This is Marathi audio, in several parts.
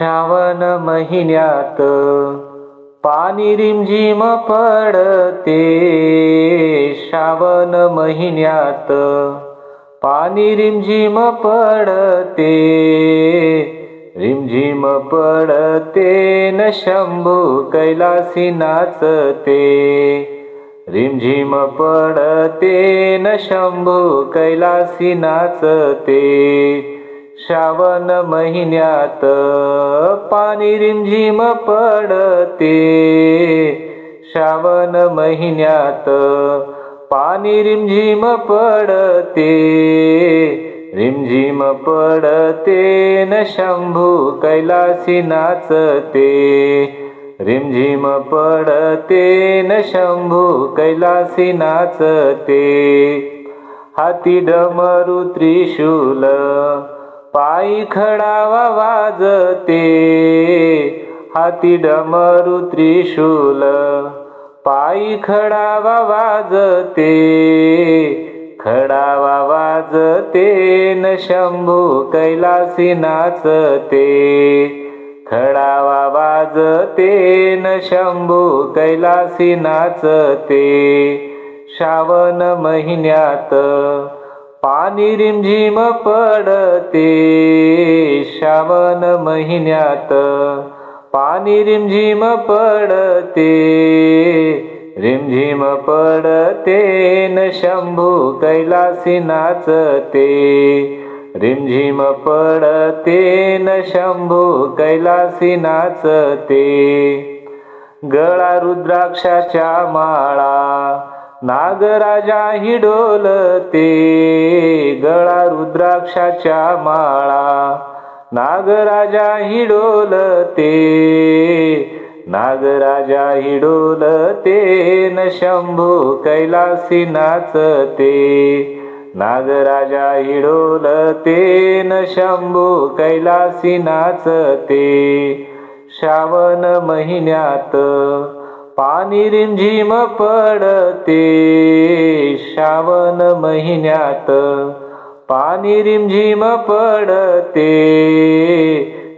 श्रावण महिन्यात पाणी रिमझिम पडते. श्रावण महिन्यात पाणी रिमझिम पडते. रिमझिम पडते न शंभू कैलासी नाचते. रिमझिम पडते न शंभू कैलासी नाचते. श्रावण महिन्यात पाणी रिमझिम पडते. श्रावण महिन्यात पाणी रिमझिम पडते. रिमझिम पडते न शंभू कैलासी नाचते. रिमझिम पडते न शंभू कैलासी नाचते. हाती डमरू त्रिशूल पायी खडावा वाजते. हाती डमरू त्रिशूल. पायी खडावा वाजते. खडावा वाजते न शंभू कैलासी नाचते. खडावा वाजते न शंभू कैलासी नाचते. श्रावण महिन्यात पाणी रिमझिम पडते श्रावण महिन्यात. पाणी रिमझिम पडते रिमझिम पडते न शंभू कैलासी नाचते. रिमझिम पडते न शंभू कैलासी नाचते. गळा रुद्राक्षाच्या माळा नागराजा ही डोलते गळा रुद्राक्षाच्या माळा. नागराजा ही डोलते नागराजा हिडोलते न शंभू कैलासी नाचते. नागराजा हिडोलते न शंभू कैलासी नाचते. श्रावण महिन्यात पाणी रिमझिम पडते श्रावण महिन्यात. पाणी रिमझिम पडते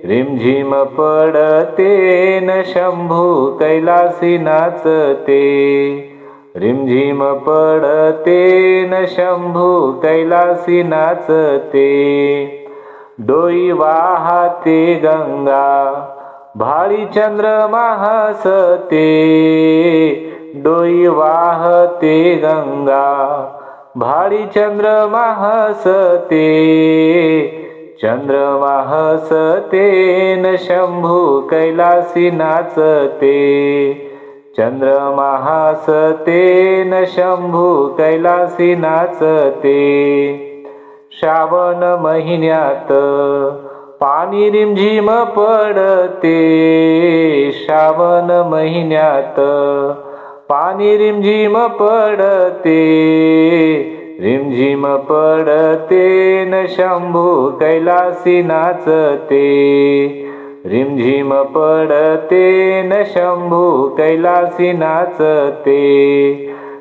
रिमझिम पडते न शंभू कैलासी नाचते. रिमझिम पडते न शंभू कैलासी नाचते. डोई वाहते गंगा भाळी चंद्रमा हसते डोई वाहते गंगा. भाळी चंद्रमा हसते चंद्रमा हसते न शंभू कैलासी नाचते. चंद्रमा हसते न शंभू कैलासी नाचते. श्रावण महिन्यात पाणी रिमझिम पडते श्रावण महिन्यात. पाणी रिमझिम पडते रिमझिम पडते न शंभू कैलासी नाचते. रिमझिम पडते न शंभू कैलासी नाचते.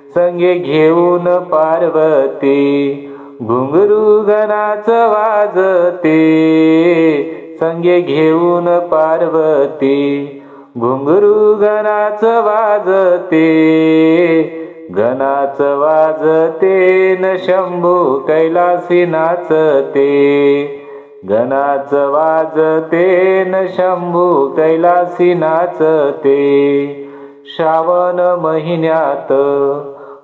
संगे घेऊन पार्वती घुंगरू घनाच वाजते. संगे घेऊन पार्वती घुंगरू घनाच वाजते. घनाच वाजते न शंभू कैलासी नाचते. घनाच वाजते न शंभू कैलासी नाचते. श्रावण महिन्यात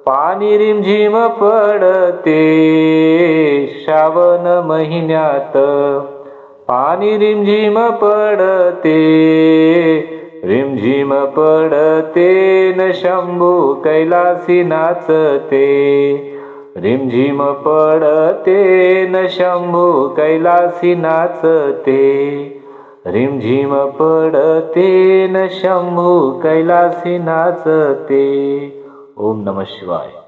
पाणी रिमझिम पडते श्रावण महिन्यात. पाणी रिमझिम पडते रिमझिम पडते न शंभू कैलासी नाचते. रिमझिम पडते न शंभू कैलासी नाचते. रिमझिम पडते न शंभू कैलासी नाचते. ओम नमः शिवाय।